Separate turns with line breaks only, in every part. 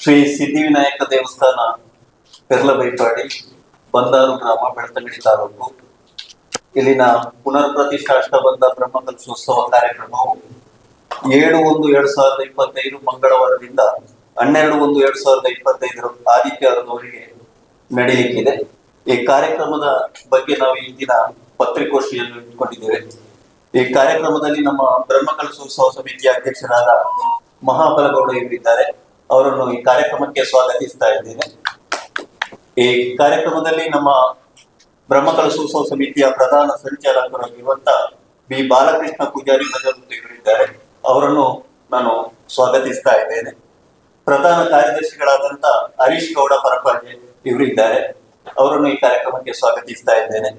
ಶ್ರೀ ಸಿದ್ಧಿವಿನಾಯಕ ದೇವಸ್ಥಾನ ಪೆರ್ಲಬೈಪಾಡಿ ಬಂದಾರು ಗ್ರಾಮ, ಬೆಳ್ತಂಗಡಿ ತಾಲೂಕು. ಇಲ್ಲಿನ ಪುನರ್ ಪ್ರತಿಷ್ಠಾಷ್ಟ ಬಂದ ಬ್ರಹ್ಮಕಲಶೋತ್ಸವ ಕಾರ್ಯಕ್ರಮವು ಏಳು ಒಂದು ಎರಡ್ ಸಾವಿರದ ಇಪ್ಪತ್ತೈದು ಮಂಗಳವಾರದಿಂದ ಹನ್ನೆರಡು ಒಂದು ಎರಡ್ ಸಾವಿರದ ಇಪ್ಪತ್ತೈದರ ಆದಿತ್ಯವಾರದವರೆಗೆ ನಡೀಲಿಕ್ಕಿದೆ. ಈ ಕಾರ್ಯಕ್ರಮದ ಬಗ್ಗೆ ನಾವು ಇಂದಿನ ಪತ್ರಿಕೋಷ್ಠಿಯನ್ನು ಇಟ್ಕೊಂಡಿದ್ದೇವೆ. ಈ ಕಾರ್ಯಕ್ರಮದಲ್ಲಿ ನಮ್ಮ ಬ್ರಹ್ಮಕಲಶೋತ್ಸವ ಸಮಿತಿಯ ಅಧ್ಯಕ್ಷರಾದ ಮಹಾಬಲಗೌಡ ಇವರಿದ್ದಾರೆ ಅವರನ್ನು ಈ ಕಾರ್ಯಕ್ರಮಕ್ಕೆ ಸ್ವಾಗತಿಸ್ತಾ ಇದ್ದೇನೆ. ಈ ಕಾರ್ಯಕ್ರಮದಲ್ಲಿ ನಮ್ಮ ಬ್ರಹ್ಮಕಲಶೋತ್ಸವ ಸಮಿತಿಯ ಪ್ರಧಾನ ಸಂಚಾಲಕರಾಗಿರುವಂತ ಬಿ. ಬಾಲಕೃಷ್ಣ ಪೂಜಾರಿ ಇವರಿದ್ದಾರೆ ಅವರನ್ನು ನಾನು ಸ್ವಾಗತಿಸ್ತಾ ಇದ್ದೇನೆ. ಪ್ರಧಾನ ಕಾರ್ಯದರ್ಶಿಗಳಾದಂತ ಹರೀಶ್ ಗೌಡ ಪರಪಾಜೆ ಇವರಿದ್ದಾರೆ. ಅವರನ್ನು ಈ ಕಾರ್ಯಕ್ರಮಕ್ಕೆ ಸ್ವಾಗತಿಸ್ತಾ ಇದ್ದೇನೆ.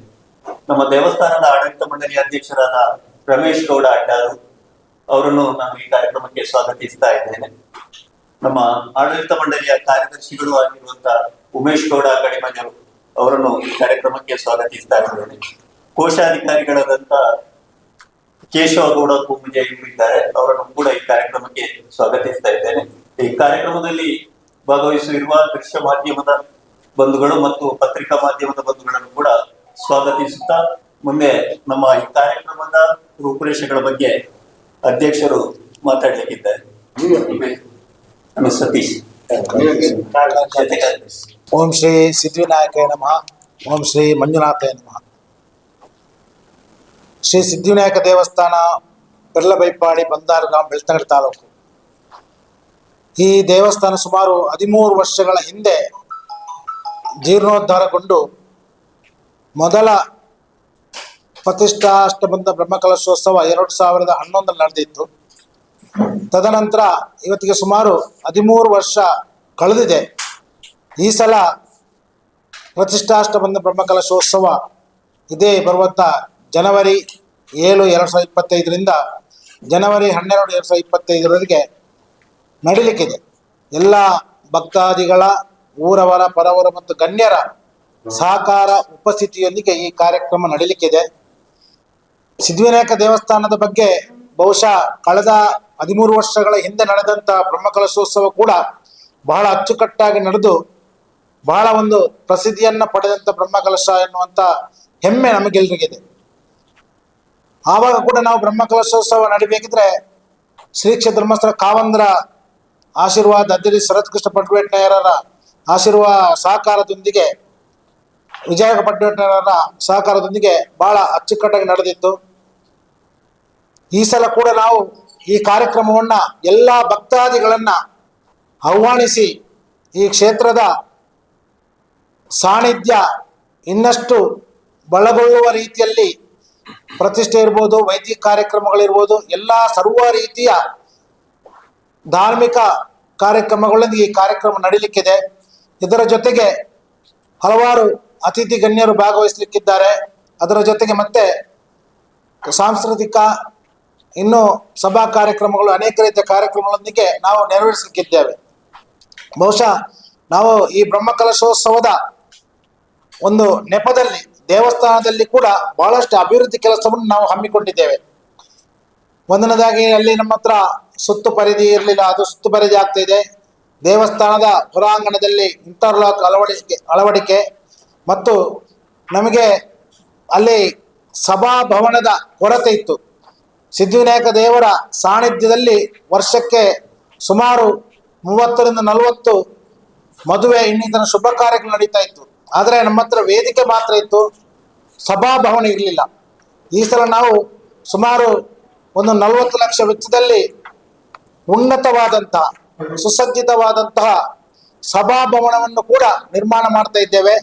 ನಮ್ಮ ದೇವಸ್ಥಾನದ ಆಡಳಿತ ಮಂಡಳಿ ಅಧ್ಯಕ್ಷರಾದ ರಮೇಶ್ ಗೌಡ ಅಡ್ಡಾರು ಅವರನ್ನು ನಾನು ಈ ಕಾರ್ಯಕ್ರಮಕ್ಕೆ ಸ್ವಾಗತಿಸ್ತಾ ಇದ್ದೇನೆ. ನಮ್ಮ ಆಡಳಿತ ಮಂಡಳಿಯ ಕಾರ್ಯದರ್ಶಿಗಳು ಆಗಿರುವಂತಹ ಉಮೇಶ್ ಗೌಡ ಕಡಿಮನೆಯವರು ಅವರನ್ನು ಈ ಕಾರ್ಯಕ್ರಮಕ್ಕೆ ಸ್ವಾಗತಿಸ್ತಾ ಇದ್ದೇನೆ. ಕೋಶಾಧಿಕಾರಿಗಳಾದಂತ ಕೇಶವ ಗೌಡ ಕುಮ್ಮುಜ ಇವರು ಇದ್ದಾರೆ. ಅವರನ್ನು ಕೂಡ ಈ ಕಾರ್ಯಕ್ರಮಕ್ಕೆ ಸ್ವಾಗತಿಸ್ತಾ ಇದ್ದೇನೆ. ಈ ಕಾರ್ಯಕ್ರಮದಲ್ಲಿ ಭಾಗವಹಿಸಿರುವ ದೃಶ್ಯ ಮಾಧ್ಯಮದ ಬಂಧುಗಳು ಮತ್ತು ಪತ್ರಿಕಾ ಮಾಧ್ಯಮದ ಬಂಧುಗಳನ್ನು ಕೂಡ ಸ್ವಾಗತಿಸುತ್ತಾ, ಮುಂದೆ ನಮ್ಮ ಈ ಕಾರ್ಯಕ್ರಮದ ರೂಪುರೇಷೆಗಳ ಬಗ್ಗೆ ಅಧ್ಯಕ್ಷರು ಮಾತಾಡ್ಲಿಕ್ಕಿದ್ದಾರೆ ಸತೀಶ್.
ಓಂ ಶ್ರೀ ಸಿದ್ಧಿವಿನಾಯಕ ನಮಃ. ಓಂ ಶ್ರೀ ಮಂಜುನಾಥ ನಮಃ. ಶ್ರೀ ಸಿದ್ಧಿವಿನಾಯಕ ದೇವಸ್ಥಾನ ಬೆರ್ಲಬೈಪಾಡಿ ಗ್ರಾಮ ಬೆಳ್ತಂಗಡಿ ತಾಲೂಕು. ಈ ದೇವಸ್ಥಾನ ಸುಮಾರು ಹದಿಮೂರು ವರ್ಷಗಳ ಹಿಂದೆ ಜೀರ್ಣೋದ್ಧಾರಗೊಂಡು ಮೊದಲ ಪ್ರತಿಷ್ಠಾಷ್ಟಬಂಧ ಬ್ರಹ್ಮಕಲಶೋತ್ಸವ ಎರಡು ಸಾವಿರದ ಹನ್ನೊಂದರಲ್ಲಿ ನಡೆದಿತ್ತು. ತದನಂತರ ಇವತ್ತಿಗೆ ಸುಮಾರು ಹದಿಮೂರು ವರ್ಷ ಕಳೆದಿದೆ. ಈ ಸಲ ಪ್ರತಿಷ್ಠಾಷ್ಟಬಂಧ ಬ್ರಹ್ಮಕಲಶೋತ್ಸವ ಇದೇ ಬರುವಂಥ ಜನವರಿ ಏಳು ಎರಡು ಸಾವಿರದ ಇಪ್ಪತ್ತೈದರಿಂದ ಜನವರಿ ಹನ್ನೆರಡು ಎರಡು ಸಾವಿರದ ಇಪ್ಪತ್ತೈದರವರೆಗೆ ನಡೀಲಿಕ್ಕಿದೆ. ಎಲ್ಲ ಭಕ್ತಾದಿಗಳ, ಊರವರ, ಪರವರ ಮತ್ತು ಗಣ್ಯರ ಸಹಕಾರ, ಉಪಸ್ಥಿತಿಯೊಂದಿಗೆ ಈ ಕಾರ್ಯಕ್ರಮ ನಡೀಲಿಕ್ಕಿದೆ. ಸಿದ್ಧಿವಿನಾಯಕ ದೇವಸ್ಥಾನದ ಬಗ್ಗೆ ಬಹುಶಃ ಕಳೆದ ಹದಿಮೂರು ವರ್ಷಗಳ ಹಿಂದೆ ನಡೆದಂತ ಬ್ರಹ್ಮಕಲಶೋತ್ಸವ ಕೂಡ ಬಹಳ ಅಚ್ಚುಕಟ್ಟಾಗಿ ನಡೆದು ಬಹಳ ಒಂದು ಪ್ರಸಿದ್ಧಿಯನ್ನ ಪಡೆದಂತ ಬ್ರಹ್ಮಕಲಶ ಎನ್ನುವಂತ ಹೆಮ್ಮೆ ನಮಗೆಲ್ರಿಗಿದೆ. ಆವಾಗ ಕೂಡ ನಾವು ಬ್ರಹ್ಮಕಲಶೋತ್ಸವ ನಡಿಬೇಕಿದ್ರೆ ಶ್ರೀ ಕ್ಷೇತ್ರ ಧರ್ಮಸ್ಥಳ ಕಾವಂದ್ರ ಆಶೀರ್ವಾದ ಅಧ್ಯಕ್ಷ ಶರತ್ಕೃಷ್ಣ ಕೃಷ್ಣ ಪಟ್ವೇಟ್ನಯರರ ಆಶೀರ್ವಾದ ಸಹಕಾರದೊಂದಿಗೆ ವಿಜಯ ಪಟ್ವೇಟ್ನಯರರ ಸಹಕಾರದೊಂದಿಗೆ ಬಹಳ ಅಚ್ಚುಕಟ್ಟಾಗಿ ನಡೆದಿತ್ತು. ಈ ಸಲ ಕೂಡ ನಾವು ಈ ಕಾರ್ಯಕ್ರಮವನ್ನ ಎಲ್ಲ ಭಕ್ತಾದಿಗಳನ್ನ ಆಹ್ವಾನಿಸಿ ಈ ಕ್ಷೇತ್ರದ ಸಾನ್ನಿಧ್ಯ ಇನ್ನಷ್ಟು ಬಲಗೊಳ್ಳುವ ರೀತಿಯಲ್ಲಿ ಪ್ರತಿಷ್ಠೆ ಇರ್ಬೋದು, ವೈದಿಕ ಕಾರ್ಯಕ್ರಮಗಳಿರ್ಬೋದು, ಎಲ್ಲ ಸರ್ವ ರೀತಿಯ ಧಾರ್ಮಿಕ ಕಾರ್ಯಕ್ರಮಗಳೊಂದಿಗೆ ಈ ಕಾರ್ಯಕ್ರಮ ನಡೀಲಿಕ್ಕಿದೆ. ಇದರ ಜೊತೆಗೆ ಹಲವಾರು ಅತಿಥಿ ಗಣ್ಯರು ಭಾಗವಹಿಸಲಿಕ್ಕಿದ್ದಾರೆ. ಅದರ ಜೊತೆಗೆ ಮತ್ತೆ ಸಾಂಸ್ಕೃತಿಕ ಇನ್ನು ಸಭಾ ಕಾರ್ಯಕ್ರಮಗಳು, ಅನೇಕ ರೀತಿಯ ಕಾರ್ಯಕ್ರಮಗಳೊಂದಿಗೆ ನಾವು ನೆರವೇರಿಸಲಿಕ್ಕಿದ್ದೇವೆ. ಬಹುಶಃ ನಾವು ಈ ಬ್ರಹ್ಮಕಲಶೋತ್ಸವದ ಒಂದು ನೆಪದಲ್ಲಿ, ದೇವಸ್ಥಾನದಲ್ಲಿ ಕೂಡ ಬಹಳಷ್ಟು ಅಭಿವೃದ್ಧಿ ಕೆಲಸವನ್ನು ನಾವು ಹಮ್ಮಿಕೊಂಡಿದ್ದೇವೆ. ಒಂದನೇದಾಗಿ ಅಲ್ಲಿ ನಮ್ಮ ಹತ್ರ ಸುತ್ತು ಪರಿಧಿ ಇರಲಿಲ್ಲ, ಅದು ಸುತ್ತು ಪರಿಧಿ ಆಗ್ತಾ ಇದೆ. ದೇವಸ್ಥಾನದ ಹೊರಾಂಗಣದಲ್ಲಿ ಇಂಟರ್ಲಾಕ್ ಅಳವಡಿಕೆ ಅಳವಡಿಕೆ. ಮತ್ತು ನಮಗೆ ಅಲ್ಲಿ ಸಭಾಭವನದ ಕೊರತೆ ಇತ್ತು. ಸಿದ್ಧಿವಿನಾಯಕ ದೇವರ ಸಾನ್ನಿಧ್ಯದಲ್ಲಿ ವರ್ಷಕ್ಕೆ ಸುಮಾರು ಮೂವತ್ತರಿಂದ ನಲವತ್ತು ಮದುವೆ, ಇನ್ನಿತರ ಶುಭ ಕಾರ್ಯಗಳು ನಡೀತಾ ಇತ್ತು. ಆದರೆ ನಮ್ಮ ಹತ್ರ ವೇದಿಕೆ ಮಾತ್ರ ಇತ್ತು. ಸಭಾಭವನ ಇರಲಿಲ್ಲ. ಈ ಸಲ ನಾವು ಸುಮಾರು ಒಂದು ನಲವತ್ತು ಲಕ್ಷ ವೆಚ್ಚದಲ್ಲಿ ಉನ್ನತವಾದಂತಹ ಸುಸಜ್ಜಿತವಾದಂತಹ ಸಭಾಭವನವನ್ನು ಕೂಡ ನಿರ್ಮಾಣ ಮಾಡ್ತಾ ಇದ್ದೇವೆ.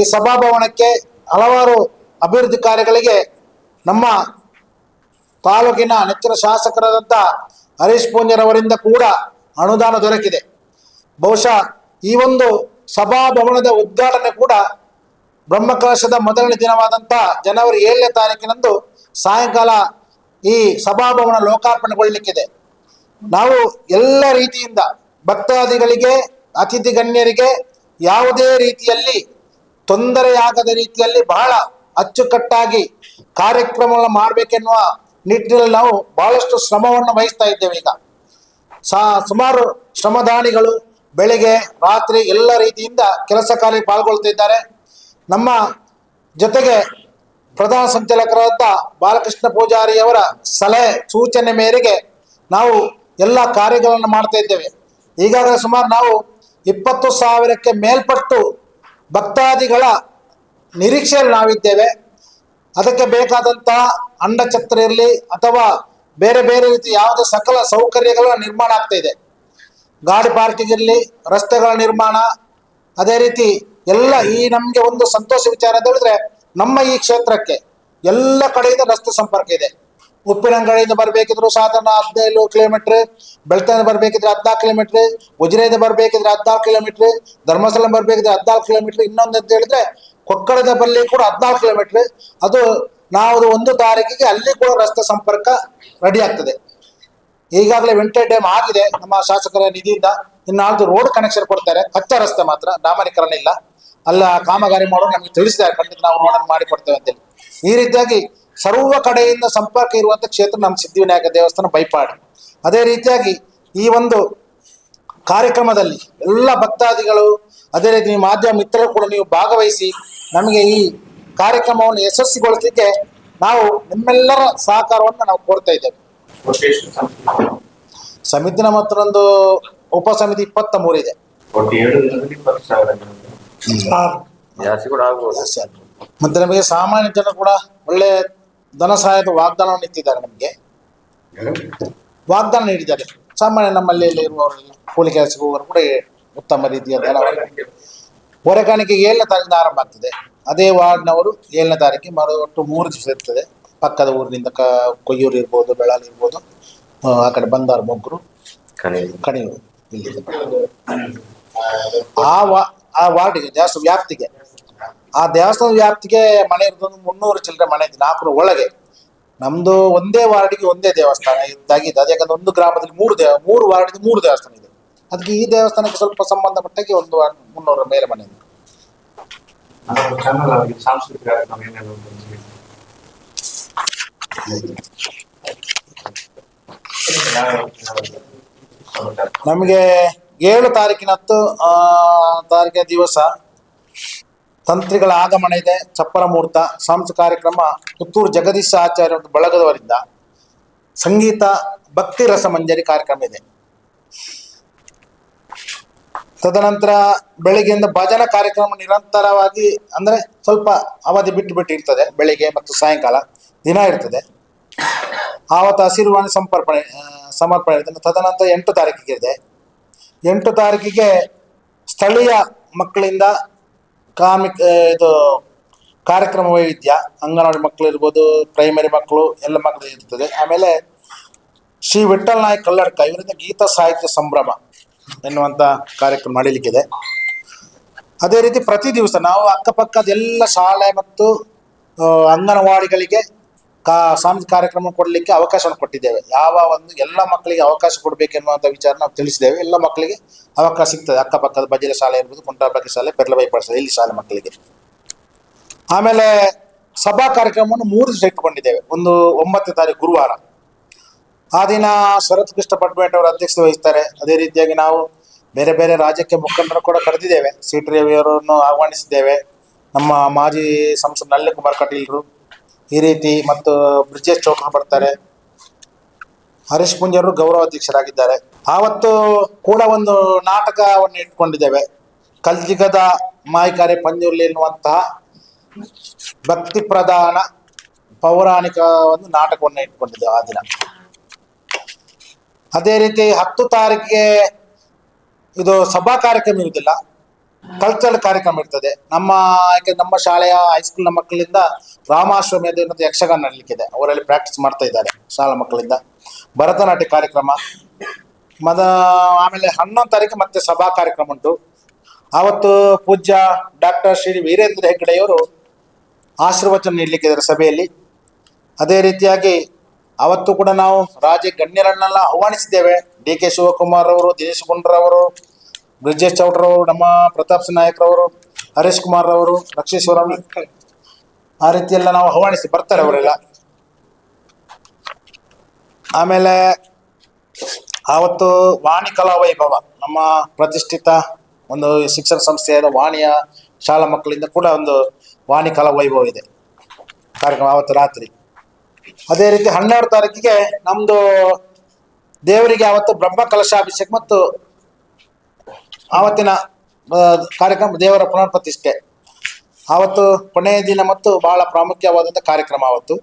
ಈ ಸಭಾಭವನಕ್ಕೆ ಹಲವಾರು ಅಭಿವೃದ್ಧಿ ಕಾರ್ಯಗಳಿಗೆ ನಮ್ಮ ತಾಲೂಕಿನ ನೆಚ್ಚಿನ ಶಾಸಕರಾದಂಥ ಹರೀಶ್ ಪೂಂಜರವರಿಂದ ಕೂಡ ಅನುದಾನ ದೊರಕಿದೆ. ಬಹುಶಃ ಈ ಒಂದು ಸಭಾಭವನದ ಉದ್ಘಾಟನೆ ಕೂಡ ಬ್ರಹ್ಮಕಲಶದ ಮೊದಲನೇ ದಿನವಾದಂಥ ಜನವರಿ ಏಳನೇ ತಾರೀಕಿನಂದು ಸಾಯಂಕಾಲ ಈ ಸಭಾಭವನ ಲೋಕಾರ್ಪಣೆಗೊಳ್ಳಲಿಕ್ಕಿದೆ ನಾವು ಎಲ್ಲ ರೀತಿಯಿಂದ ಭಕ್ತಾದಿಗಳಿಗೆ ಅತಿಥಿ ಗಣ್ಯರಿಗೆ ಯಾವುದೇ ರೀತಿಯಲ್ಲಿ ತೊಂದರೆಯಾಗದ ರೀತಿಯಲ್ಲಿ ಬಹಳ ಅಚ್ಚುಕಟ್ಟಾಗಿ ಕಾರ್ಯಕ್ರಮಗಳನ್ನು ಮಾಡಬೇಕೆನ್ನುವ ನಿಟ್ಟಿನಲ್ಲಿ ನಾವು ಬಹಳಷ್ಟು ಶ್ರಮವನ್ನು ವಹಿಸ್ತಾ ಇದ್ದೇವೆ ಈಗ. ಸಾ, ಸುಮಾರು ಶ್ರಮದಾನಿಗಳು ಬೆಳಿಗ್ಗೆ, ರಾತ್ರಿ ಎಲ್ಲ ರೀತಿಯಿಂದ ಕೆಲಸ ಕಾರ್ಯ ಪಾಲ್ಗೊಳ್ತಿದ್ದಾರೆ ನಮ್ಮ ಜೊತೆಗೆ ಪ್ರಧಾನ ಸಂಚಾಲಕರಾದ ಬಾಲಕೃಷ್ಣ ಪೂಜಾರಿಯವರ ಸಲಹೆ, ಸೂಚನೆ ಮೇರೆಗೆ ನಾವು ಎಲ್ಲ ಕಾರ್ಯಗಳನ್ನು ಮಾಡ್ತಾ ಇದ್ದೇವೆ. ಈಗಾಗಲೇ ಸುಮಾರು ನಾವು ಇಪ್ಪತ್ತು ಸಾವಿರಕ್ಕೆ ಮೇಲ್ಪಟ್ಟು ಭಕ್ತಾದಿಗಳ ನಿರೀಕ್ಷೆಯಲ್ಲಿ ನಾವಿದ್ದೇವೆ. ಅದಕ್ಕೆ ಬೇಕಾದಂತಹ ಅಂಡಛತ್ರ ಇರಲಿ ಅಥವಾ ಬೇರೆ ಬೇರೆ ರೀತಿ ಯಾವುದೇ ಸಕಲ ಸೌಕರ್ಯಗಳ ನಿರ್ಮಾಣ ಆಗ್ತಾ ಇದೆ. ಗಾಡಿ ಪಾರ್ಕಿಂಗ್ ಇರಲಿ, ರಸ್ತೆಗಳ ನಿರ್ಮಾಣ, ಅದೇ ರೀತಿ ಎಲ್ಲ ಈ ನಮಗೆ ಒಂದು ಸಂತೋಷ ವಿಚಾರ ಅಂತ ಹೇಳಿದ್ರೆ ನಮ್ಮ ಈ ಕ್ಷೇತ್ರಕ್ಕೆ ಎಲ್ಲ ಕಡೆಯಿಂದ ರಸ್ತೆ ಸಂಪರ್ಕ ಇದೆ. ಉಪ್ಪಿನಂಗಡಿಯಿಂದ ಬರಬೇಕಿದ್ರು ಸಾಧಾರಣ ಹದಿನೈದು ಕಿಲೋಮೀಟ್ರ್ ಬೆಳ್ತಂದ ಬರಬೇಕಿದ್ರೆ ಹದಿನಾಲ್ಕು ಕಿಲೋಮೀಟ್ರ್ ಉಜಿರೆಯಿಂದ ಬರಬೇಕಿದ್ರೆ ಹದಿನಾಲ್ಕು ಕಿಲೋಮೀಟ್ರ್ ಧರ್ಮಸ್ಥಳ ಬರಬೇಕಿದ್ರೆ ಹದಿನಾಲ್ಕು ಕಿಲೋಮೀಟ್ರ್ ಇನ್ನೊಂದು ಅಂತ ಹೇಳಿದ್ರೆ ಕೊಕ್ಕಳದ ಬಲ್ಲಿ ಕೂಡ ಹದಿನಾಲ್ಕು ಕಿಲೋಮೀಟ್ರ್ ಅದು ನಾವು ಒಂದು ತಾರೀಕಿಗೆ ಅಲ್ಲಿ ಕೂಡ ರಸ್ತೆ ಸಂಪರ್ಕ ರೆಡಿ ಆಗ್ತದೆ. ಈಗಾಗಲೇ ವಿಂಟರ್ ಡ್ಯಾಮ್ ಆಗಿದೆ. ನಮ್ಮ ಶಾಸಕರ ನಿಧಿಯಿಂದ ಇನ್ನಾಳ್ದು ರೋಡ್ ಕನೆಕ್ಷನ್ ಕೊಡ್ತಾರೆ. ಕಚ್ಚಾ ರಸ್ತೆ ಮಾತ್ರ ಡಾಮರೀಕರಣ ಇಲ್ಲ. ಅಲ್ಲ, ಕಾಮಗಾರಿ ಮಾಡೋರು ನಮಗೆ ತಿಳಿಸಿದ್ದಾರೆ. ಖಂಡಿತ ನಾವು ರೋಡನ್ನು ಮಾಡಿ ಕೊಡ್ತೇವೆ ಅಂತೇಳಿ. ಈ ರೀತಿಯಾಗಿ ಸರ್ವ ಕಡೆಯಿಂದ ಸಂಪರ್ಕ ಇರುವಂತ ಕ್ಷೇತ್ರ ನಮ್ಮ ಸಿದ್ಧಿವಿನಾಯಕ ದೇವಸ್ಥಾನ ಬೈಪಾಡ್. ಅದೇ ರೀತಿಯಾಗಿ ಈ ಒಂದು ಕಾರ್ಯಕ್ರಮದಲ್ಲಿ ಎಲ್ಲ ಭಕ್ತಾದಿಗಳು, ಅದೇ ರೀತಿ ಮಾಧ್ಯಮ ಮಿತ್ರರು ಕೂಡ ನೀವು ಭಾಗವಹಿಸಿ ನಮಗೆ ಈ ಕಾರ್ಯಕ್ರಮವನ್ನು ಯಶಸ್ವಿಗೊಳಿಸಲಿಕ್ಕೆ ನಾವು ನಿಮ್ಮೆಲ್ಲರ ಸಹಕಾರವನ್ನು ನಾವು ಕೋರ್ತಾ ಇದ್ದೇವೆ. ಸಮಿತಿ ನಮ್ಮ ಹತ್ರ ಒಂದು ಉಪ ಸಮಿತಿ ಇಪ್ಪತ್ತ ಮೂರಿದೆ. ಮತ್ತೆ ನಮಗೆ ಸಾಮಾನ್ಯ ಜನ ಕೂಡ ಒಳ್ಳೆ ಧನ ಸಹಾಯದ ವಾಗ್ದಾನವನ್ನು ಇಟ್ಟಿದ್ದಾರೆ ನಮಗೆ. ವಾಗ್ದಾನ ನೀಡಿದ್ದಾರೆ. ಸಾಮಾನ್ಯ ನಮ್ಮಲ್ಲಿ ಎಲ್ಲ ಇರುವವರೆಲ್ಲ ಕೂಲಿ ಕೆಲಸಕ್ಕೆ ಹೋಗೋರು ಕೂಡ ಉತ್ತಮ ರೀತಿಯ ಹೊರೆಗಾಣಿಕೆ ಏಳನೇ ತಾರೀಕಿಂದ ಆರಂಭ ಆಗ್ತದೆ. ಅದೇ ವಾರ್ಡ್ನವರು ಏಳನೇ ತಾರೀಕಿಗೆ ಮರು ಒಟ್ಟು ಮೂರು ದಿವಸ ಇರ್ತದೆ. ಪಕ್ಕದ ಊರಿನಿಂದ ಕ ಕೊಯ್ಯೂರು ಇರ್ಬೋದು ಬೆಳಾಲಿ ಇರ್ಬೋದು ಆ, ಕಡೆ ಬಂದಾರ ಮೊಗ್ರು
ಕಣಿ
ಕಣಿಯೂರು ಇಲ್ಲಿಂದ ಆ ವಾ ಆ ವಾರ್ಡಿಗೆ ದೇವಸ್ಥಾನ ವ್ಯಾಪ್ತಿಗೆ. ಆ ದೇವಸ್ಥಾನ ವ್ಯಾಪ್ತಿಗೆ ಮನೆ ಇರೋದೊಂದು ಮುನ್ನೂರು ಚಿಲ್ಲರೆ ಮನೆ ಇದೆ ನಾಲ್ಕು ಒಳಗೆ. ನಮ್ದು ಒಂದೇ ವಾರ್ಡಿಗೆ ಒಂದೇ ದೇವಸ್ಥಾನ ಇದ್ದಾಗಿದೆ ಅದು ಯಾಕಂದ್ರೆ ಒಂದು ಗ್ರಾಮದಲ್ಲಿ ಮೂರು ದೇವ ಮೂರು ವಾರ್ಡಿಗೆ ಮೂರು ದೇವಸ್ಥಾನ ಇದೆ. ಅದಕ್ಕೆ ಈ ದೇವಸ್ಥಾನಕ್ಕೆ ಸ್ವಲ್ಪ ಸಂಬಂಧಪಟ್ಟಾಗಿ ಒಂದು ವಾರ್ಡ್ ಮುನ್ನೂರ ಮೇಲೆ ಮನೆ ಇದೆ.
ಅವರಿಗೆ ಸಾಂಸ್ಕೃತಿಕ ಕಾರ್ಯಕ್ರಮ
ನಮಗೆ ಏಳು ತಾರೀಕಿನ ಹತ್ತು ತಾರೀಕಿನ ದಿವಸ ತಂತ್ರಿಗಳ ಆಗಮನ ಇದೆ, ಚಪ್ಪರ ಮುಹೂರ್ತ, ಸಾಂಸ್ಕೃತಿಕ ಕಾರ್ಯಕ್ರಮ, ಪುತ್ತೂರು ಜಗದೀಶ ಆಚಾರ್ಯ ಬಳಗದವರಿಂದ ಸಂಗೀತ ಭಕ್ತಿ ರಸ ಮಂಜರಿ ಕಾರ್ಯಕ್ರಮ ಇದೆ. ತದನಂತರ ಬೆಳಿಗ್ಗೆಯಿಂದ ಭಜನಾ ಕಾರ್ಯಕ್ರಮ ನಿರಂತರವಾಗಿ ಅಂದ್ರೆ ಸ್ವಲ್ಪ ಅವಧಿ ಬಿಟ್ಟು ಬಿಟ್ಟು ಇರ್ತದೆ. ಬೆಳಿಗ್ಗೆ ಮತ್ತು ಸಾಯಂಕಾಲ ದಿನ ಇರ್ತದೆ. ಆವತ್ತು ಹಸಿರುವಾಣಿ ಸಂಪರ್ಪಣೆ ಸಮರ್ಪಣೆ ಇರ್ತದೆ. ತದನಂತರ ಎಂಟು ತಾರೀಕಿಗೆ ಇದೆ. ಎಂಟು ತಾರೀಕಿಗೆ ಸ್ಥಳೀಯ ಮಕ್ಕಳಿಂದ ಕಾಮಿಕ್ ಇದು ಕಾರ್ಯಕ್ರಮ ವೈವಿಧ್ಯ, ಅಂಗನವಾಡಿ ಮಕ್ಕಳು ಇರ್ಬೋದು ಪ್ರೈಮರಿ ಮಕ್ಕಳು, ಎಲ್ಲ ಮಕ್ಕಳು ಇರ್ತದೆ. ಆಮೇಲೆ ಶ್ರೀ ವಿಠಲ್ ನಾಯಕ್ ಕಲ್ಲಡ್ಕ, ಇವರಿಂದ ಗೀತ ಸಾಹಿತ್ಯ ಸಂಭ್ರಮ. ಎನ್ನುವಂಥ ಕಾರ್ಯಕ್ರಮ ನಡೀಲಿಕ್ಕಿದೆ. ಅದೇ ರೀತಿ ಪ್ರತಿ ದಿವಸ ನಾವು ಅಕ್ಕಪಕ್ಕದ ಎಲ್ಲ ಶಾಲೆ ಮತ್ತು ಅಂಗನವಾಡಿಗಳಿಗೆ ಕಾ, ಸಾಂಸ್ಕೃತಿಕ ಕಾರ್ಯಕ್ರಮ ಕೊಡಲಿಕ್ಕೆ ಅವಕಾಶವನ್ನು ಕೊಟ್ಟಿದ್ದೇವೆ. ಯಾವ ಒಂದು ಎಲ್ಲ ಮಕ್ಕಳಿಗೆ ಅವಕಾಶ ಕೊಡಬೇಕೆನ್ನುವಂಥ ವಿಚಾರ ನಾವು ತಿಳಿಸಿದ್ದೇವೆ. ಎಲ್ಲ ಮಕ್ಕಳಿಗೆ ಅವಕಾಶ ಸಿಗ್ತದೆ. ಅಕ್ಕಪಕ್ಕದ ಬಜೆಲ ಶಾಲೆ ಇರ್ಬೋದು ಕುಂಟಾಬಾಗಿ ಶಾಲೆ ಪೆರ್ಲಬೈಪಾಡ್ ಶಾಲೆ ಇಲ್ಲಿ ಶಾಲೆ ಮಕ್ಕಳಿಗೆ. ಆಮೇಲೆ ಸಭಾ ಕಾರ್ಯಕ್ರಮವನ್ನು ಮೂರು ದಿವಸ ಇಟ್ಟುಕೊಂಡಿದ್ದೇವೆ. ಒಂದು ಒಂಬತ್ತನೇ ತಾರೀಕು ಗುರುವಾರ. ಆ ದಿನ ಶರತ್ ಕೃಷ್ಣ ಪಟ್ಮೇಟ್ ಅವರು ಅಧ್ಯಕ್ಷತೆ ವಹಿಸ್ತಾರೆ. ಅದೇ ರೀತಿಯಾಗಿ ನಾವು ಬೇರೆ ಬೇರೆ ರಾಜ್ಯಕ್ಕೆ ಮುಖಂಡರು ಕೂಡ ಕರೆದಿದ್ದೇವೆ. ಸಿ ಟಿ ಆಹ್ವಾನಿಸಿದ್ದೇವೆ. ನಮ್ಮ ಮಾಜಿ ಸಂಸದ ನಳ್ಳಿ ಕುಮಾರ್ ಕಟೀಲ್ರು ಈ ರೀತಿ ಮತ್ತು ಬ್ರಿಜೇಶ್ ಚೌಟ್ರು ಬರ್ತಾರೆ. ಹರೀಶ್ ಪುಂಜರು ಗೌರವ ಅಧ್ಯಕ್ಷರಾಗಿದ್ದಾರೆ ಆವತ್ತು ಕೂಡ ಒಂದು ನಾಟಕವನ್ನು ಇಟ್ಕೊಂಡಿದ್ದೇವೆ. ಕಲ್ಜಿಗದ ಮಾಯಕಾರಿ ಪಂಜುರ್ಲಿ ಎನ್ನುವಂತಹ ಭಕ್ತಿ ಪ್ರಧಾನ ಪೌರಾಣಿಕ ಒಂದು ನಾಟಕವನ್ನು ಇಟ್ಕೊಂಡಿದ್ದೇವೆ ಆ ದಿನ. ಅದೇ ರೀತಿ ಹತ್ತು ತಾರೀಕಿಗೆ ಇದು ಸಭಾ ಕಾರ್ಯಕ್ರಮ ಇರುವುದಿಲ್ಲ. ಕಲ್ಚರಲ್ ಕಾರ್ಯಕ್ರಮ ಇರ್ತದೆ. ನಮ್ಮ ಯಾಕೆ ನಮ್ಮ ಶಾಲೆಯ ಹೈಸ್ಕೂಲ್ನ ಮಕ್ಕಳಿಂದ ರಾಮಾಶ್ರಮಿ ಅದು ಯಕ್ಷಗಾನ ನಡಲಿಕ್ಕಿದೆ. ಅವರಲ್ಲಿ ಪ್ರಾಕ್ಟೀಸ್ ಮಾಡ್ತಾ ಇದ್ದಾರೆ ಶಾಲಾ ಮಕ್ಕಳಿಂದ. ಭರತನಾಟ್ಯ ಕಾರ್ಯಕ್ರಮ. ಮದ ಆಮೇಲೆ ಹನ್ನೊಂದು ತಾರೀಕು ಮತ್ತೆ ಸಭಾ ಕಾರ್ಯಕ್ರಮ ಉಂಟು. ಆವತ್ತು ಪೂಜ್ಯ ಡಾಕ್ಟರ್ ಶ್ರೀ ವೀರೇಂದ್ರ ಹೆಗ್ಗಡೆಯವರು ಆಶೀರ್ವಚನ ನೀಡಲಿಕ್ಕಿದ್ದಾರೆ ಸಭೆಯಲ್ಲಿ. ಅದೇ ರೀತಿಯಾಗಿ ಅವತ್ತು ಕೂಡ ನಾವು ರಾಜ ಗಣ್ಯರನ್ನೆಲ್ಲ ಆಹ್ವಾನಿಸಿದ್ದೇವೆ. ಡಿ ಕೆ ಶಿವಕುಮಾರ್ ಅವರು, ದಿನೇಶ್ ಗುಂಡ್ರವರು ಬ್ರಿಜೇಶ್ ಚೌಟ್ರವರು ನಮ್ಮ ಪ್ರತಾಪ್ ಸಿಂಗ್ ನಾಯಕ್ರವರು ಹರೀಶ್ ಕುಮಾರ್ ಅವರು, ಲಕ್ಷೇಶ್ವರ ಆ ರೀತಿ ಎಲ್ಲ ನಾವು ಆಹ್ವಾನಿಸಿ ಬರ್ತಾರೆ ಅವರೆಲ್ಲ. ಆಮೇಲೆ ಆವತ್ತು ವಾಣಿ ಕಲಾ ವೈಭವ, ನಮ್ಮ ಪ್ರತಿಷ್ಠಿತ ಒಂದು ಶಿಕ್ಷಣ ಸಂಸ್ಥೆಯಾದ ವಾಣಿಯ ಶಾಲಾ ಮಕ್ಕಳಿಂದ ಕೂಡ ಒಂದು ವಾಣಿ ಕಲಾ ವೈಭವ ಇದೆ. ಕಾರ್ಯಕ್ರಮ ಆವತ್ತು ರಾತ್ರಿ. ಅದೇ ರೀತಿ ಹನ್ನೆರಡು ತಾರೀಕಿಗೆ ನಮ್ಮದು ದೇವರಿಗೆ ಆವತ್ತು ಬ್ರಹ್ಮ ಕಲಶಾಭಿಷೇಕ ಮತ್ತು ಆವತ್ತಿನ ಕಾರ್ಯಕ್ರಮ ದೇವರ ಪುನರ್ಪ್ರತಿಷ್ಠೆ. ಆವತ್ತು ಕೊನೆಯ ದಿನ ಮತ್ತು ಬಹಳ ಪ್ರಾಮುಖ್ಯವಾದಂಥ ಕಾರ್ಯಕ್ರಮ ಆವತ್ತು.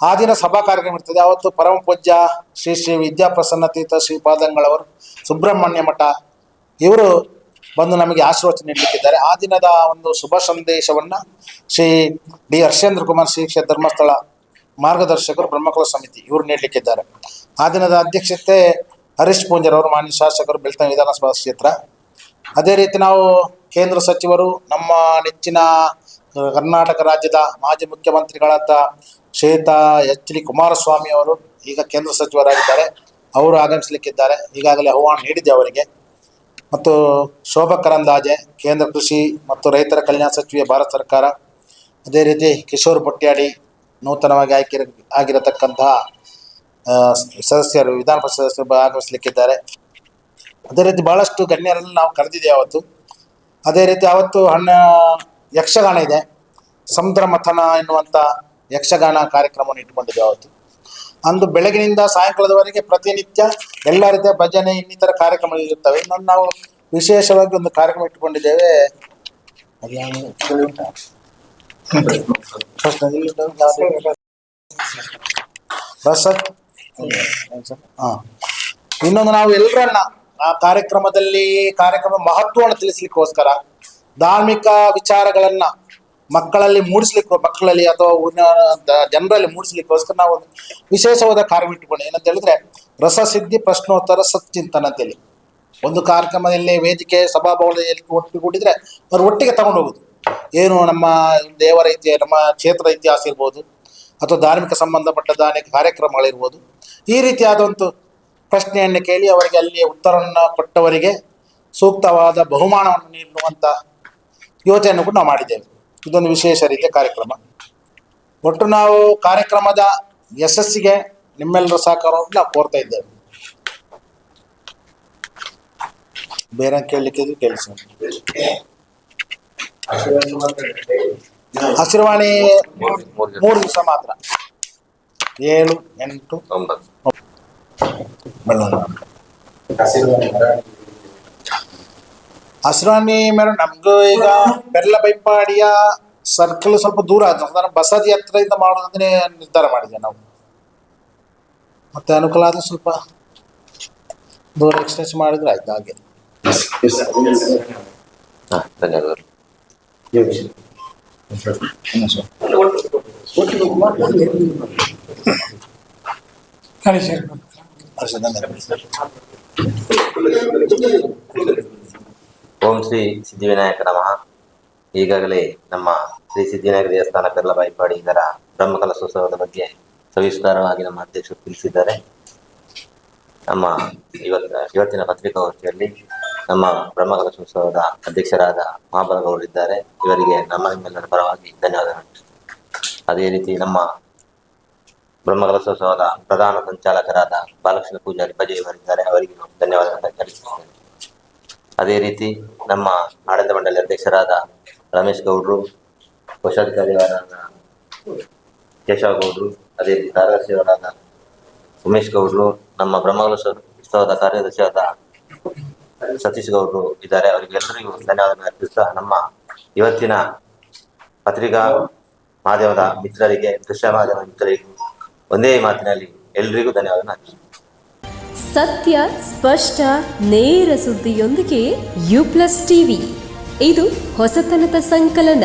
ಆ ದಿನ ಸಭಾ ಕಾರ್ಯಕ್ರಮ ಇರ್ತದೆ. ಆವತ್ತು ಪರಮ ಪೂಜ್ಯ ಶ್ರೀ ಶ್ರೀ ವಿದ್ಯಾಪ್ರಸನ್ನ ತೀರ್ಥ ಶ್ರೀಪಾದಂಗಳವರು ಸುಬ್ರಹ್ಮಣ್ಯ ಮಠ, ಇವರು ಬಂದು ನಮಗೆ ಆಶೀರ್ವಚನ ನೀಡಲಿಕ್ಕಿದ್ದಾರೆ. ಆ ದಿನದ ಒಂದು ಶುಭ ಸಂದೇಶವನ್ನು ಶ್ರೀ ಡಿ ಹರ್ಷೇಂದ್ರ ಕುಮಾರ್ ಶ್ರೀ ಧರ್ಮಸ್ಥಳ ಮಾರ್ಗದರ್ಶಕರು ಬ್ರಹ್ಮಕುಲ ಸಮಿತಿ ಇವರು ನೀಡಲಿಕ್ಕಿದ್ದಾರೆ. ಆ ದಿನದ ಅಧ್ಯಕ್ಷತೆ ಹರೀಶ್ ಪೂಂಜರ್ ಅವರು, ಮಾನ್ಯ ಶಾಸಕರು ಬೆಳ್ತಾ ವಿಧಾನಸಭಾ ಕ್ಷೇತ್ರ. ಅದೇ ರೀತಿ ನಾವು ಕೇಂದ್ರ ಸಚಿವರು, ನಮ್ಮ ನೆಚ್ಚಿನ ಕರ್ನಾಟಕ ರಾಜ್ಯದ ಮಾಜಿ ಮುಖ್ಯಮಂತ್ರಿಗಳಾದ ಶ್ವೇತಾ ಎಚ್ ಡಿ ಕುಮಾರಸ್ವಾಮಿ ಅವರು ಈಗ ಕೇಂದ್ರ ಸಚಿವರಾಗಿದ್ದಾರೆ. ಅವರು ಆಗಮಿಸಲಿಕ್ಕಿದ್ದಾರೆ. ಈಗಾಗಲೇ ಆಹ್ವಾನ ನೀಡಿದೆ ಅವರಿಗೆ. ಮತ್ತು ಶೋಭಾ ಕರಂದಾಜೆ ಕೇಂದ್ರ ಕೃಷಿ ಮತ್ತು ರೈತರ ಕಲ್ಯಾಣ ಸಚಿವೆ, ಭಾರತ ಸರ್ಕಾರ. ಅದೇ ರೀತಿ ಕಿಶೋರ್ ಪೊಟ್ಯಾಡಿ ನೂತನವಾಗಿ ಆಯ್ಕೆ ಆಗಿರತಕ್ಕಂತಹ ಸದಸ್ಯರು ವಿಧಾನ ಪರಿಷತ್ ಸದಸ್ಯರು ಭಾಗವಹಿಸಲಿಕ್ಕಿದ್ದಾರೆ ಅದೇ ರೀತಿ ಬಹಳಷ್ಟು ಗಣ್ಯರನ್ನು ನಾವು ಕರೆದಿದ್ದೇವೆ ಅವತ್ತು. ಅದೇ ರೀತಿ ಅವತ್ತು ಹಣ್ಣ ಯಕ್ಷಗಾನ ಇದೆ. ಸಮುದ್ರ ಮಥನ ಎನ್ನುವಂಥ ಯಕ್ಷಗಾನ ಕಾರ್ಯಕ್ರಮವನ್ನು ಇಟ್ಕೊಂಡಿದ್ದೇವೆ ಅವತ್ತು. ಅಂದು ಬೆಳಗಿನಿಂದ ಸಾಯಂಕಾಲದವರೆಗೆ ಪ್ರತಿನಿತ್ಯ ಎಲ್ಲ ರೀತಿಯ ಭಜನೆ, ಇನ್ನಿತರ ಕಾರ್ಯಕ್ರಮ ಇರುತ್ತವೆ. ಇನ್ನೊಂದು ನಾವು ವಿಶೇಷವಾಗಿ ಒಂದು ಕಾರ್ಯಕ್ರಮ ಇಟ್ಟುಕೊಂಡಿದ್ದೇವೆ. ಇನ್ನೊಂದು ನಾವು ಎಲ್ಲರನ್ನ ಆ ಕಾರ್ಯಕ್ರಮದಲ್ಲಿ ಕಾರ್ಯಕ್ರಮ ಮಹತ್ವವನ್ನು ತಿಳಿಸ್ಲಿಕ್ಕೋಸ್ಕರ ಧಾರ್ಮಿಕ ವಿಚಾರಗಳನ್ನ ಮಕ್ಕಳಲ್ಲಿ ಮೂಡಿಸ್ಲಿಕ್ಕೆ ಮಕ್ಕಳಲ್ಲಿ ಅಥವಾ ಊರಿನ ಜನರಲ್ಲಿ ಮೂಡಿಸ್ಲಿಕ್ಕೋಸ್ಕರ ನಾವು ಒಂದು ವಿಶೇಷವಾದ ಕಾರ್ಯಕ್ರಮ ಇಟ್ಟುಕೊಂಡು ಏನಂತ ಹೇಳಿದ್ರೆ ರಸಸಿದ್ಧಿ ಪ್ರಶ್ನೋತ್ತರ ಸಚ್ಚಿಂತನ ಅಂತೇಳಿ. ಒಂದು ಕಾರ್ಯಕ್ರಮದಲ್ಲಿ ವೇದಿಕೆ, ಸಭಾಭವನದಲ್ಲಿ ಒಟ್ಟುಗೂಡಿದ್ರೆ ಅವ್ರು ಒಟ್ಟಿಗೆ ತಗೊಂಡು ಹೋಗುದು ಏನು ನಮ್ಮ ದೇವರ ಇತಿಹಾಸ ನಮ್ಮ ಕ್ಷೇತ್ರ ಇತಿಹಾಸ ಇರ್ಬೋದು, ಅಥವಾ ಧಾರ್ಮಿಕ ಸಂಬಂಧಪಟ್ಟದ ಅನೇಕ ಕಾರ್ಯಕ್ರಮಗಳಿರ್ಬೋದು, ಈ ರೀತಿಯಾದಂಥ ಪ್ರಶ್ನೆಯನ್ನು ಕೇಳಿ ಅವರಿಗೆ ಅಲ್ಲಿ ಉತ್ತರವನ್ನು ಕೊಟ್ಟವರಿಗೆ ಸೂಕ್ತವಾದ ಬಹುಮಾನವನ್ನು ನೀಡುವಂಥ ಯೋಚನೆಯನ್ನು ಕೂಡ ನಾವು ಮಾಡಿದ್ದೇವೆ. ಇದೊಂದು ವಿಶೇಷ ರೀತಿಯ ಕಾರ್ಯಕ್ರಮ. ಒಟ್ಟು ನಾವು ಕಾರ್ಯಕ್ರಮದ ಯಶಸ್ಸಿಗೆ ನಿಮ್ಮೆಲ್ಲರ ಸಹಕಾರವನ್ನು ನಾವು ಕೋರ್ತಾ ಇದ್ದೇವೆ. ಬೇರೆ ಕೇಳಲಿಕ್ಕೆ ಕೇಳಿ ಸರ್. ಹಸಿರುವಾಣಿ
ಮೂರು ದಿವಸ.
ಮಾತ್ರ ಏಳು ಎಂಟು ಹಸಿರುವಾಣಿ ಮೇಡಮ್ ನಮ್ದು ಈಗ ಬೆಲ್ಲ ಬೈಪಾಡಿಯ ಸರ್ಕಲ್ ಸ್ವಲ್ಪ ದೂರ ಆಯ್ತು ಬಸದಿ ಹತ್ರದಿಂದ ಮಾಡೋದಂದ್ರೆ ನಿರ್ಧಾರ ಮಾಡಿದೆ ನಾವು ಮತ್ತೆ ಅನುಕೂಲ ಆದ್ರೆ ಸ್ವಲ್ಪ ದೂರ ಎಕ್ಸ್ಟೆನ್ಸ್ ಮಾಡಿದ್ರೆ ಆಯ್ತು ಹಾಗೆ
ಧನ್ಯವಾದಗಳು
ಧನ್ಯವಾದ.
ಓಂ ಶ್ರೀ ಸಿದ್ಧಿವಿನಾಯಕ ನಮಃ. ಈಗಾಗಲೇ ನಮ್ಮ ಶ್ರೀ ಸಿದ್ಧಿವಿನಾಯಕ ದೇವಸ್ಥಾನ ಕರ್ಲಬಾಯಿಪಾಡಿ ಇದರ ಬ್ರಹ್ಮಕಲಶೋತ್ಸವದ ಬಗ್ಗೆ ಸವಿಸ್ತಾರವಾಗಿ ನಮ್ಮ ಅಧ್ಯಕ್ಷರು ತಿಳಿಸಿದ್ದಾರೆ. ನಮ್ಮ ಇವತ್ತ ಇವತ್ತಿನ ಪತ್ರಿಕಾಗೋಷ್ಠಿಯಲ್ಲಿ ನಮ್ಮ ಬ್ರಹ್ಮಕಲಶೋತ್ಸವದ ಅಧ್ಯಕ್ಷರಾದ ಮಹಾಬಲಗೌಡರಿದ್ದಾರೆ. ಇವರಿಗೆ ನಮ್ಮ ನಿಮ್ಮೆಲ್ಲರ ಪರವಾಗಿ ಧನ್ಯವಾದಗಳು. ಅದೇ ರೀತಿ ನಮ್ಮ ಬ್ರಹ್ಮಕಲಶೋತ್ಸವದ ಪ್ರಧಾನ ಸಂಚಾಲಕರಾದ ಬಾಲಕೃಷ್ಣ ಪೂಜಾರಿ ಬಜೆ ಇವರಿದ್ದಾರೆ. ಅವರಿಗೆ ಧನ್ಯವಾದಗಳನ್ನು ತಿಳಿಸುತ್ತೇನೆ ಅದೇ ರೀತಿ ನಮ್ಮ ಆಡಳಿತ ಮಂಡಳಿ ಅಧ್ಯಕ್ಷರಾದ ರಮೇಶ್ ಗೌಡ್ರು, ಕೋಶಾಧಿಕಾರಿಗಳಾದ ಕೇಶವ ಗೌಡ್ರು, ಅದೇ ರೀತಿ ಕಾರ್ಯದರ್ಶಿಯವರಾದ ಉಮೇಶ್ ಗೌಡ್ರು, ನಮ್ಮ ಬ್ರಹ್ಮಕಲಶೋತ್ಸವದ ಕಾರ್ಯದರ್ಶಿಯಾದ ಸತೀಶ್ ಗೌಡ್ರು ಇದ್ದಾರೆ. ಅವರಿಗೆಲ್ಲರಿಗೂ ಧನ್ಯವಾದಗಳನ್ನು ಅರ್ಪಿಸ್ತಾ ನಮ್ಮ ಇವತ್ತಿನ ಪತ್ರಿಕಾ ಮಾಧ್ಯಮದ ಮಿತ್ರರಿಗೆ ದೃಶ್ಯ ಮಾಧ್ಯಮ ಮಿತ್ರರಿಗೂ ಒಂದೇ ಮಾತಿನಲ್ಲಿ ಎಲ್ರಿಗೂ ಧನ್ಯವಾದ ಅರ್ಪಿಸ್ತೀನಿ
ಸತ್ಯ, ಸ್ಪಷ್ಟ, ನೇರ ಸುದ್ದಿಯೊಂದಿಗೆ ಯು ಪ್ಲಸ್ ಟಿವಿ. ಇದು ಹೊಸತನದ ಸಂಕಲನ.